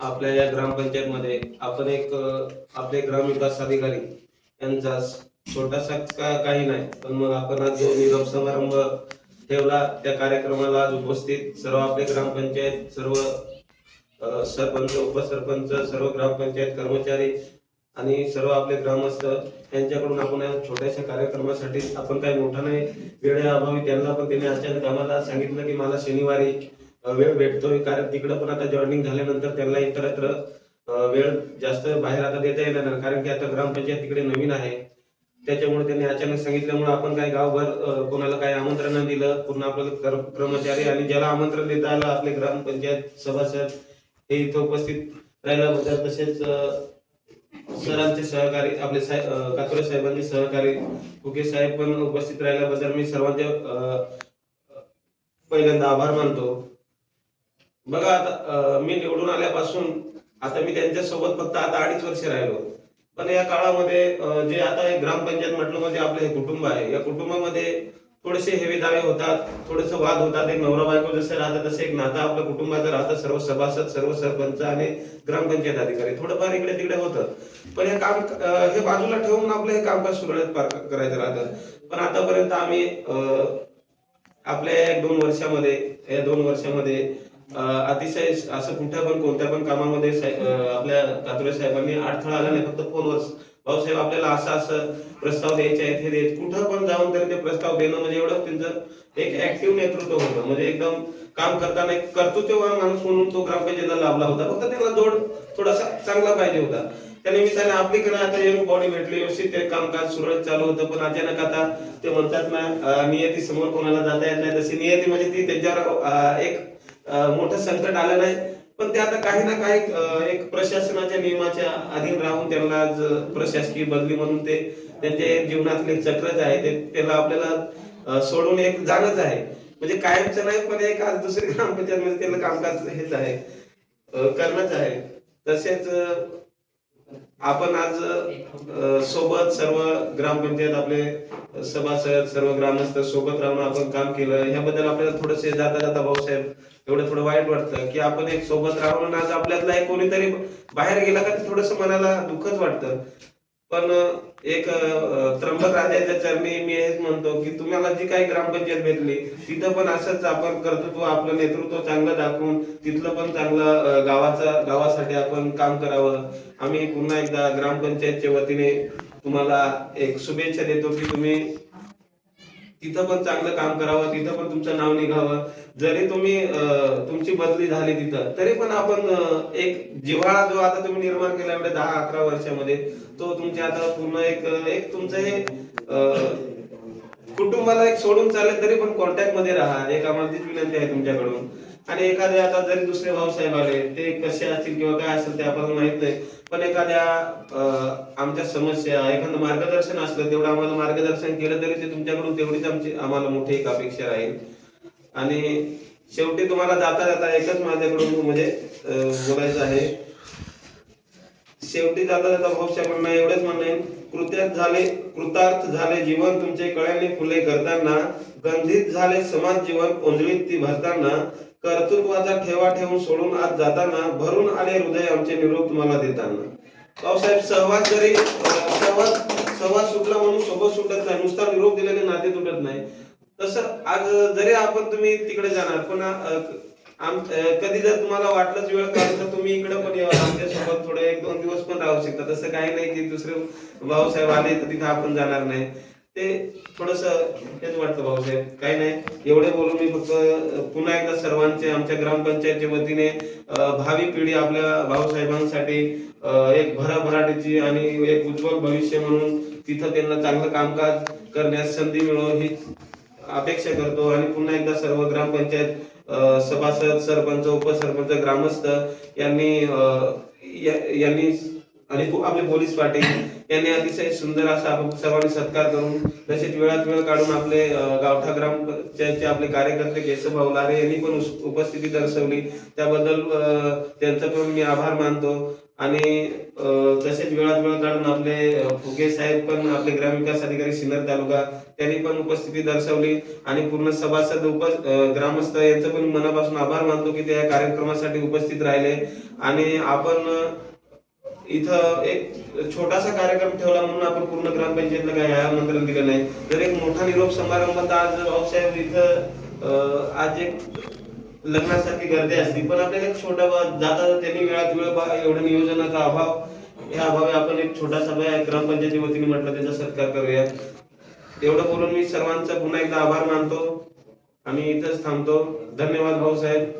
आपल्या या ग्रामपंचायतमध्ये आपण एक आपले ग्रामविकास अधिकारी यांचा छोटासा का- काही नाही पण मग आपण आज जो निरोप समारंभ ठेवला त्या कार्यक्रमाला आज उपस्थित सर्व आपले ग्रामपंचायत सर्व सरपंच उपसरपंच सर्व ग्रामपंचायत कर्मचारी आणि सर्व आपले ग्रामस्थ यांच्याकडून आपण या छोट्याशा कार्यक्रमासाठी आपण काही मोठा नाही वेळ अभावी त्यांना पण त्यांनी अचानक आम्हाला सांगितलं की मला शनिवारी वेळ भेटतोय. कारण तिकडं पण आता जॉईनिंग झाल्यानंतर त्यांना इतरत्र वेळ जास्त बाहेर आता देता येणार नाही. कारण की आता ग्रामपंचायत तिकडे नवीन आहे. त्याच्यामुळे त्यांनी अचानक सांगितल्यामुळे आपण काय गावभर कोणाला काही आमंत्रण दिलं. पूर्ण आपल्याला कर्मचारी आणि ज्याला आमंत्रण देता आलं आपले ग्रामपंचायत सभासद हे इथं उपस्थित राहिल्याबद्दल तसेच सरांचे सहकारी आपले साहेब कातोरे साहेबांचे सहकारी फुके साहेब पण उपस्थित राहिल्याबद्दल मी सर्वांचे पहिल्यांदा आभार मानतो. बघा आता मी निवडून आल्यापासून आता मी त्यांच्यासोबत फक्त आता अडीच वर्ष राहिलो. पण या काळामध्ये जे आता हे ग्रामपंचायत म्हटलं म्हणजे आपलं हे कुटुंब आहे. या कुटुंबामध्ये थोडेसे हेवे दावे होतात थोडेसे वाद होतात. एक नवरा बायको जसं राहतं तसं एक नातं आपलं कुटुंबाचं राहतं. सर्व सभासद सर्व सरपंच आणि ग्रामपंचायत अधिकारी. थोडंफार इकडे तिकडे होतं. पण हे काम हे बाजूला ठेवून आपलं हे कामकाज सुरळीत पार करायचं राहतं? पण आतापर्यंत आम्ही आपल्या एक दोन वर्षामध्ये या दोन वर्षामध्ये अतिशय असं कुठं पण कोणत्या पण कामामध्ये आपल्या कातुरे साहेबांनी अडथळा आला नाही फक्त फोनवर भाऊसाहेब आपल्याला असं असं प्रस्ताव द्यायचे आहेत हे देत. कुठं पण जाऊन तरी ते प्रस्ताव देणं म्हणजे एवढं त्यांचं एक ऍक्टिव्ह नेतृत्व होतं. म्हणजे एकदम काम करताना एक कर्तृत्ववान माणूस म्हणून तो ग्रामपंचायतीला लाभला होता. फक्त त्याला जोड थोडासा चांगला पाहिजे होता. त्या निमित्ताने आपलीकडे आता एक बॉडी भेटली व्यवस्थित ते कामकाज सुरळीत चालू होतं. पण अचानक आता ते म्हणतात ना नियती समोर कोणाला जाता येत नाही. तशी नियती म्हणजे ती त्यांच्यावर एक मोठं संकट आलं नाही पण ते आता काही ना काही एक प्रशासनाच्या नियमाच्या अधीन राहून त्यांना आज प्रशासकीय बदली म्हणून ते त्यांचे जीवनातले चक्रच आहे ते त्याला आपल्याला सोडून एक जाणच आहे. म्हणजे कायमचं नाही पण एक आज दुसरी ग्रामपंचायत मध्ये त्याला कामकाज हेच आहे. करणच करणंच आहे. तसेच आपण आज सोबत सर्व ग्रामपंचायत आपले सभासद सर्व ग्रामस्थ सोबत राहून आपण काम केलं. ह्याबद्दल आपल्याला थोडंसे जाता जाता भाऊसाहेब एवढं थोडं वाईट वाटतं की आपण एक सोबत राहून आज आपल्यातला एक कोणीतरी बाहेर गेला का थोडस मनाला दुःखच वाटतं. पण एक त्र्यंबक राजाच्या चरणी मी हेच म्हणतो की तुम्हाला जी काही ग्रामपंचायत भेटली तिथं पण असंच आपण कर्तृत्व आपलं नेतृत्व चांगलं दाखवून तिथलं पण चांगलं गावाचं गावाचा गावासाठी आपण काम करावं. आम्ही पुन्हा एकदा ग्रामपंचायतच्या वतीने तुम्हाला एक शुभेच्छा देतो की तुम्ही तिथं पण चांगलं काम करावं तिथं पण तुमचं नाव निघावं. जरी तुम्ही तुमची बदली झाली तिथं तरी पण आपण एक जिव्हाळा जो आता तुम्ही निर्माण केला म्हणजे दहा अकरा वर्षामध्ये तो तुमच्या आता पूर्ण एक एक तुमचं हे अं, कुटुंबाला एक सोडून चालेल तरी पण कॉन्टॅक्टमध्ये राहा. एक आम्हाला तीच विनंती आहे तुमच्याकडून. आणि एखादे आता जरी दुसरे भाऊसाहेब आले ते कसे असतील किंवा काय असेल ते आपल्याला माहीत नाही. पण एखाद्या आमच्या समस्या एखादं मार्गदर्शन असलं तेवढं आम्हाला मार्गदर्शन केलं तरी ते तुमच्याकडून तेवढीच आमची आम्हाला मोठी एक अपेक्षा राहील. आणि शेवटी तुम्हाला जाता जाता एकच माझ्याकडून म्हणजे बोलायचं आहे शेवटी जाता जाता भविष्य म्हणणं एवढंच म्हणणं कृत्यात झाले कृतार्थ झाले जीवन तुमचे कळ्याने फुले करताना गंधित झाले समाज जीवन ओंजळीत ती भरताना कर्तृत्वाचा ठेवा ठेवून सोडून आज जाताना भरून आले हृदय आमचे निरोप तुम्हाला देताना. पावसाहेब सहवास जरी अं, सहवास सहवास सुटला म्हणून सोबत सुटत नाही नुसता निरोप दिलेले नाते तुटत नाही. तसं आज जरी आपण तुम्ही तिकडे जाणार पण आम कधी जर तुम्हाला वाटलंच वेळ काढून तर तुम्ही इकडे पण तसं काही नाही की दुसरे भाऊसाहेब आले तर तिथं आपण जाणार नाही. ते थोडस हेच वाटतं भाऊसाहेब. काही नाही. एवढे बोलून मी फक्त पुन्हा एकदा सर्वांचे आमच्या ग्रामपंचायतच्या वतीने भावी पिढी आपल्या भाऊसाहेबांसाठी एक भराभराटीची आणि एक उज्ज्वल भविष्य म्हणून तिथं त्यांना चांगलं कामकाज करण्यास संधी मिळो ही अपेक्षा करतो. आणि पुन्हा एकदा सर्व ग्रामपंचायत सभासद सरपंच उपसरपंच ग्रामस्थ यांनी या- यांनी आणि आपले पोलीस पाटील यांनी अतिशय सुंदर असा सर्वांनी सत्कार करून तसेच वेळात वेळ काढून आपले गावठा ग्रामचे आपले कार्यकर्ते केशवभाऊ लारे यांनी पण उपस्थिती दर्शवली. त्याबद्दल त्यांचा पण मी आभार मानतो. आणि तसेच वेळात वेळ काढून आपले फुगे साहेब पण आपले ग्रामविकास अधिकारी सिन्नर तालुका त्यांनी पण उपस्थिती दर्शवली. आणि पूर्ण सभासद उप ग्रामस्थ यांचं पण मनापासून आभार मानतो की ते या कार्यक्रमासाठी उपस्थित राहिले. आणि आपण इथं एक छोटासा कार्यक्रम ठेवला म्हणून आपण पूर्ण ग्रामपंचायतला काही आमंत्रण दिलं नाही. जर एक मोठा निरोप समारंभ तर आज भाऊसाहेब इथं आज एक लग्नासारखी गर्दी असती पण आपल्याला एक छोटा बा- जाता त्यांनी वेळात वेळ एवढं एवढ्या नियोजनाचा अभाव या अभावी आपण एक छोटा सभा ग्रामपंचायती वतीने म्हटलं त्याचा सत्कार करूया. एवढं बोलून मी सर्वांचा पुन्हा एकदा आभार मानतो. आणि इथंच थांबतो. धन्यवाद भाऊसाहेब.